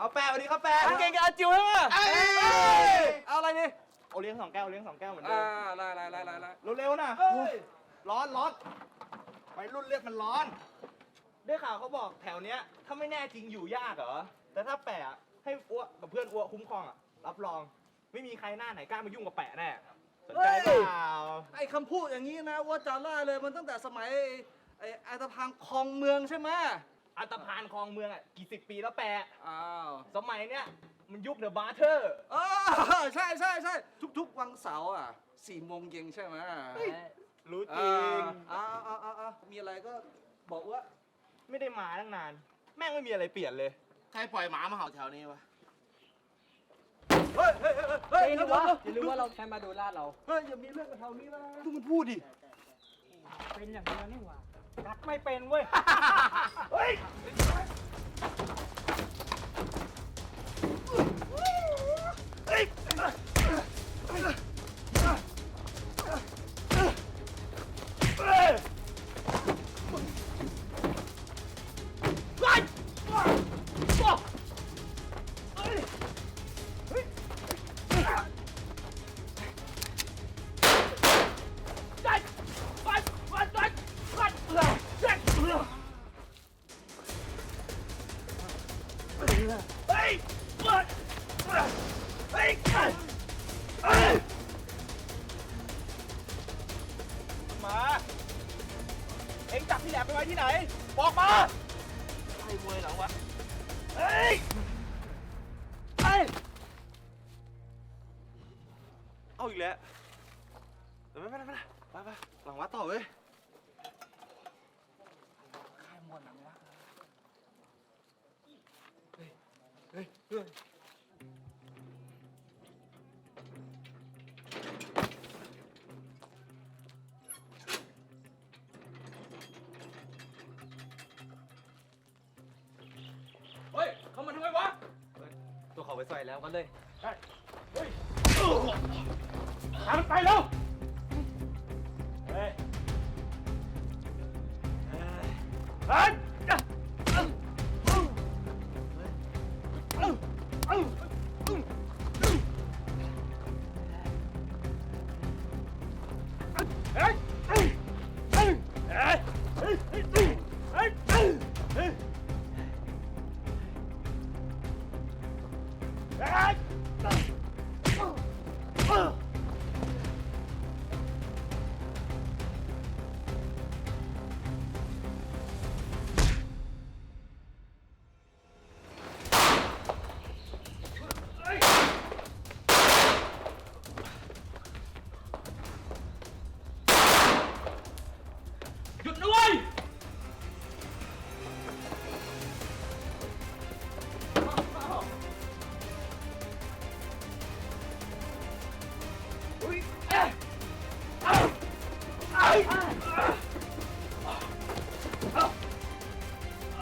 เอาแปะสวัสดีครับแปะเก่งกับอาจิวใช่ไหมเอ้ยเอาอะไรดิเอาเลี้ยงสองแก้วเลี้ยงสองแก้วเหมือนเดิอ่ามไล่ไล่ไล่ไล่ไล่เร็วๆนะร้อนร้อนไปรุ่นเลือดมันร้อน ได้ข่าวเขาบอกแถวเนี้ย ถ้าไม่แน่จริงอยู่ยากเหรอ แต่ถ้าแปะให้อ้วกับเพื่อนอ้วคุ้มครองอะรับรอง ไม่มีใครหน้าไหนกล้ามายุ่งกับแปะแน่สนใจเปล่าไอ้คำพูดอย่างนี้นะว่าจาร่าเลยมันตั้งแต่สมัยไอ้ไอ้อัตพังคลองเมืองใช่ไหม อันตพานคลองเมืองอะกี่สิบปีแล้วแปะอ้าวสมัยเนี้ยมันยุคเดอะบาร์เทอร์เออใช่ใช่ใช่ทุกๆวันเสาร์อะสี่โมงเย็นใช่ไหมรู้จริงอ่าอ่าอ่าอ่ามีอะไรก็บอกว่าไม่ได้มาตั้งนาน แม่งไม่มีอะไรเปลี่ยนเลย ใครปล่อยหมามาเห่าแถวนี้วะเฮ้ยเฮ้ยเฮ้ยอย่าลืมว่าเดี๋อย่าลืมว่าเราแค่มาดูลาดเรา เฮ้ยอย่ามีเรื่องกับแถวนี้นะดูมันพูดดิเป็นอย่างเดียวนี่หว่า กัดไม่เป็นเว้ย เฮ้ย มา เอ็งจับพี่แหลมไปไว้ที่ไหน บอกมาไอ้มวยเหรอวะ เฮ้ยเฮ้ยเอาอีกแล้วเดี๋ยวไม่เป็นไรไม่เป็นไรไปไปหลังวัดต่อเว้ย เฮ้ย เขามาทำไมวะ ตัวเขาไปใส่แล้วกันเลย เฮ้ยตามันไปแล้ว เฮ้ยเฮ้ย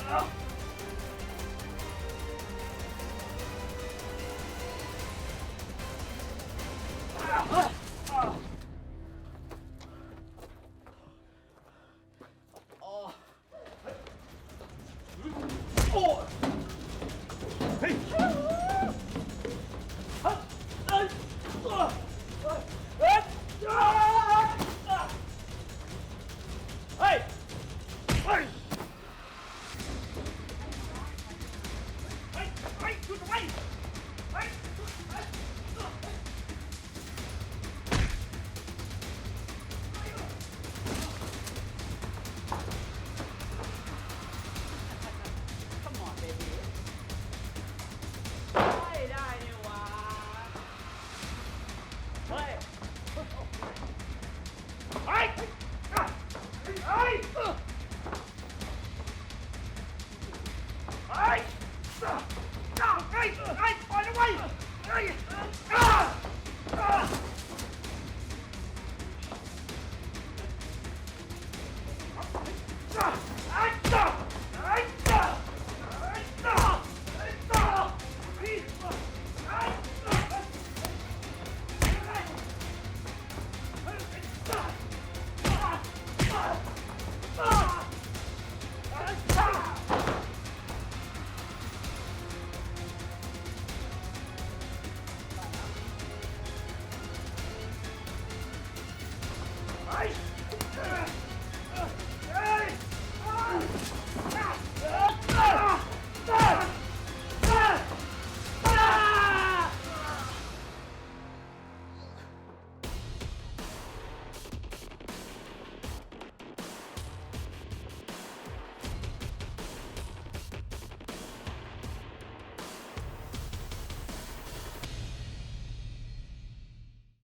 ไม่ เฮ้ย